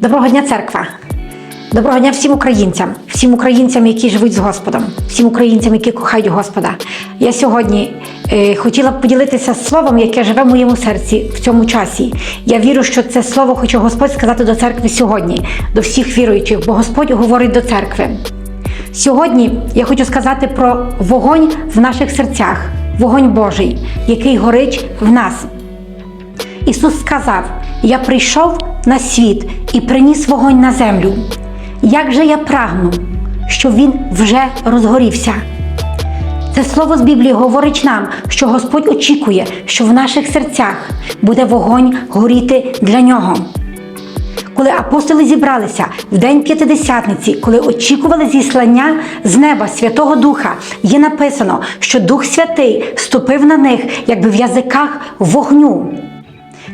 Доброго дня, церква! Доброго дня всім українцям, всім українцям, які живуть з Господом, всім українцям, які кохають Господа. Я сьогодні е, хотіла б поділитися словом, яке живе в моєму серці в цьому часі. Я вірю, що це слово хоче Господь сказати до церкви сьогодні, до всіх віруючих, бо Господь говорить до церкви. Сьогодні я хочу сказати про вогонь в наших серцях, вогонь Божий, який горить в нас. Ісус сказав: Я прийшов на світ і приніс вогонь на землю. Як же я прагну, що він вже розгорівся. Це слово з Біблії говорить нам, що Господь очікує, що в наших серцях буде вогонь горіти для нього. Коли апостоли зібралися в день п'ятидесятниці, коли очікували зіслання з неба Святого Духа, є написано, що Дух Святий ступив на них, якби в язиках вогню.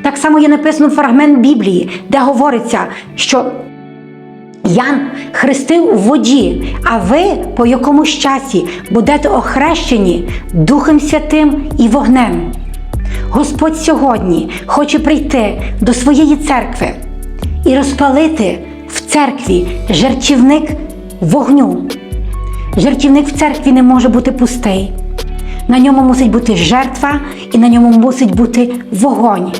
Так само є написано фрагмент Біблії, де говориться, що Ян хрестив у воді, а ви по якомусь часі будете охрещені Духом Святим і вогнем. Господь сьогодні хоче прийти до своєї церкви і розпалити в церкві жертівник вогню. Жертівник в церкві не може бути пустий. На ньому мусить бути жертва і на ньому мусить бути вогонь.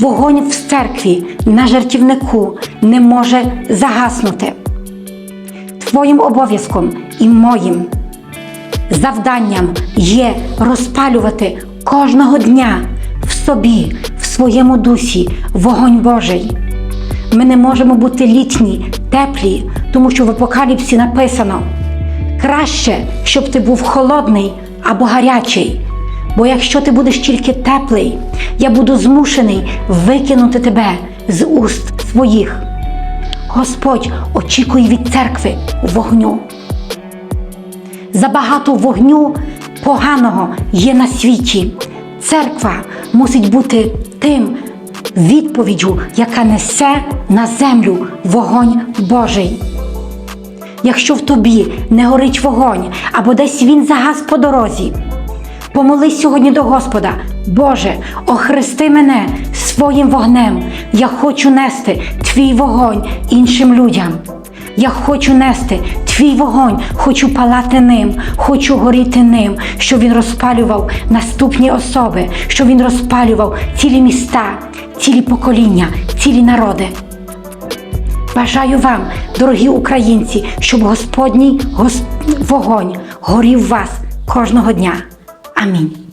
Вогонь в церкві на жертівнику не може загаснути. Твоїм обов'язком і моїм завданням є розпалювати кожного дня в собі, в своєму дусі вогонь Божий. Ми не можемо бути літні, теплі, тому що в апокаліпсі написано: краще, щоб ти був холодний або гарячий. Бо якщо ти будеш тільки теплий, я буду змушений викинути тебе з уст своїх. Господь очікує від церкви вогню. Забагато вогню поганого є на світі. Церква мусить бути тим відповіддю, яка несе на землю вогонь Божий. Якщо в тобі не горить вогонь або десь він загас по дорозі, Помолись сьогодні до Господа, Боже, охрести мене своїм вогнем. Я хочу нести твій вогонь іншим людям. Я хочу нести твій вогонь, хочу палати ним, хочу горіти ним, щоб він розпалював наступні особи, щоб він розпалював цілі міста, цілі покоління, цілі народи. Бажаю вам, дорогі українці, щоб Господній гос... вогонь горів вас кожного дня. Amén.